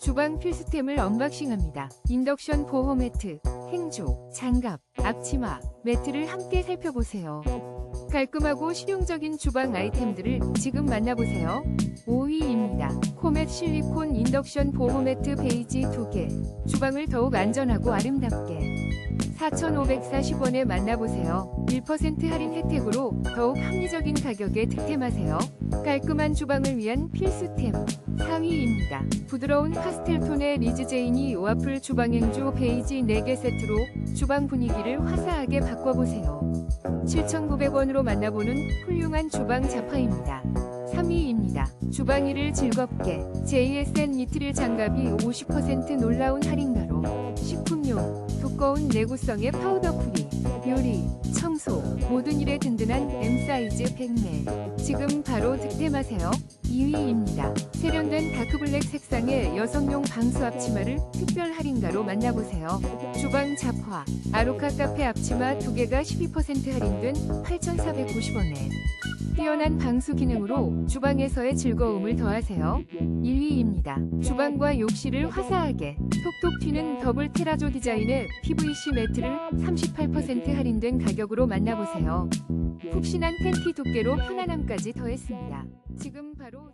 주방 필수템을 언박싱합니다. 인덕션 보호 매트, 행조, 장갑, 앞치마, 매트를 함께 살펴보세요. 깔끔하고 실용적인 주방 아이템들을 지금 만나보세요. 5위입니다. 코멧 실리콘 인덕션 보호 매트 베이지 2개. 주방을 더욱 안전하고 아름답게. 4,540원에 만나보세요. 1% 할인 혜택으로 더욱 합리적인 가격에 득템하세요. 깔끔한 주방을 위한 필수템 4위입니다. 부드러운 파스텔톤의 리즈제이니 와플 주방행조 베이지 4개 세트로 주방 분위기를 화사하게 바꿔보세요. 7,900원으로 만나보는 훌륭한 주방 자파입니다. 3위입니다. 주방 일을 즐겁게 JSN 니트릴 장갑이 50% 놀라운 할인가로 두꺼운 내구성의 파우더 프리 요리, 청소 모든 일에 든든한 사이즈 팩매 지금 바로 득템하세요. 2위입니다. 세련된 다크블랙 색상의 여성용 방수 앞치마를 특별 할인가로 만나보세요. 주방 잡화 아로카 카페 앞치마 2개가 12% 할인된 8,490원에 뛰어난 방수 기능으로 주방에서의 즐거움을 더하세요. 1위입니다. 주방과 욕실을 화사하게 톡톡 튀는 더블 테라조 디자인의 PVC 매트를 38% 할인된 가격으로 만나보세요. 푹신한 팬티 두께로 편안함까지 더했습니다. 지금 바로